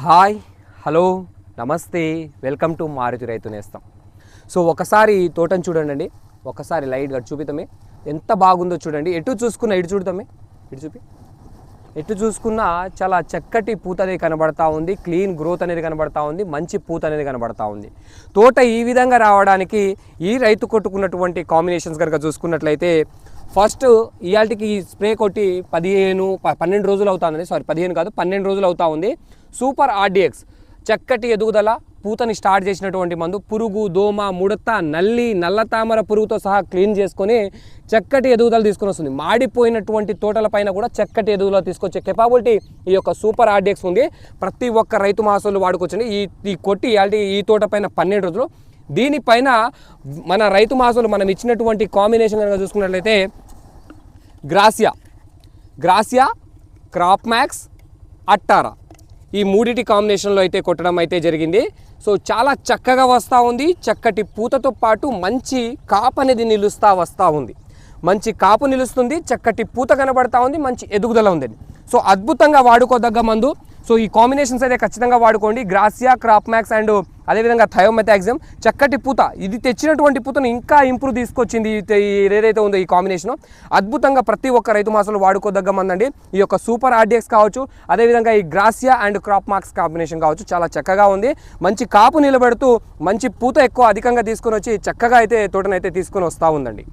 Hi hello నమస్తే welcome to Maruti రైతు నేస్తాం. సో ఒకసారి తోటను చూడండి ఒకసారి లైట్గా చూపితమే. ఎంత బాగుందో చూడండి. ఎటు చూసుకున్నా ఇటు చూడతామే ఇటు చూపి. ఎటు చూసుకున్నా చాలా చక్కటి పూత అనేది కనబడతా ఉంది. క్లీన్ గ్రోత్ అనేది కనబడతా ఉంది. మంచి పూత అనేది కనబడతా ఉంది. తోట ఈ విధంగా రావడానికి ఈ రైతు కొట్టుకున్నటువంటి కాంబినేషన్స్ కనుక చూసుకున్నట్లయితే ఫస్ట్ ఇవాళకి స్ప్రే కొట్టి పదిహేను ప- పన్నెండు రోజులు అవుతుంది సారీ పదిహేను కాదు పన్నెండు రోజులు అవుతా ఉంది. సూపర్ ఆర్డిఎక్స్ చక్కటి ఎదుగుదల పూతని స్టార్ట్ చేసినటువంటి మందు పురుగు దోమ ముడత నల్లి నల్ల తామర పురుగుతో సహా క్లీన్ చేసుకొని చక్కటి ఎదుగుదల తీసుకొని వస్తుంది. మాడిపోయినటువంటి తోటల పైన కూడా చక్కటి ఎదుగుదల తీసుకొచ్చే కెపాబిలిటీ ఈ యొక్క సూపర్ ఆర్డిఎక్స్ ఉంది. ప్రతి ఒక్క రైతు మాసాలు వాడుకొచ్చండి ఈ ఈ కొట్టి ఇవాళ ఈ తోట పైన పన్నెండు రోజులు. దీనిపైన మన రైతు మాసాలు మనం ఇచ్చినటువంటి కాంబినేషన్ కనుక చూసుకున్నట్లయితే Gracia. Gracia crop max Actara. ఈ మూడిటి కాంబినేషన్లో అయితే కొట్టడం అయితే జరిగింది. సో చాలా చక్కగా వస్తూ ఉంది. చక్కటి పూతతో పాటు మంచి కాపు అనేది నిలుస్తూ వస్తూ ఉంది. మంచి కాపు నిలుస్తుంది చక్కటి పూత కనబడతా ఉంది మంచి ఎదుగుదల ఉందండి. సో అద్భుతంగా వాడుకోదగ్గ మందు. సో ఈ కాంబినేషన్స్ అయితే ఖచ్చితంగా వాడుకోండి. గ్రాసియా క్రాప్ మ్యాక్స్ అండ్ అదేవిధంగా థయోమెథాక్సిమ్ చక్కటి పూత. ఇది తెచ్చినటువంటి పూతను ఇంకా ఇంప్రూవ్ తీసుకొచ్చింది ఏదైతే ఉందో ఈ కాంబినేషన్. అద్భుతంగా ప్రతి ఒక్క రైతు మాసాలు వాడుకోదగ్గమందండి. ఈ యొక్క సూపర్ ఆర్డిఎక్స్ కావచ్చు అదేవిధంగా ఈ Gracia and crop marks combination కావచ్చు. చాలా చక్కగా ఉంది. మంచి కాపు నిలబెడుతూ మంచి పూత ఎక్కువ అధికంగా తీసుకొని వచ్చి చక్కగా అయితే తోటనైతే తీసుకొని వస్తూ ఉందండి.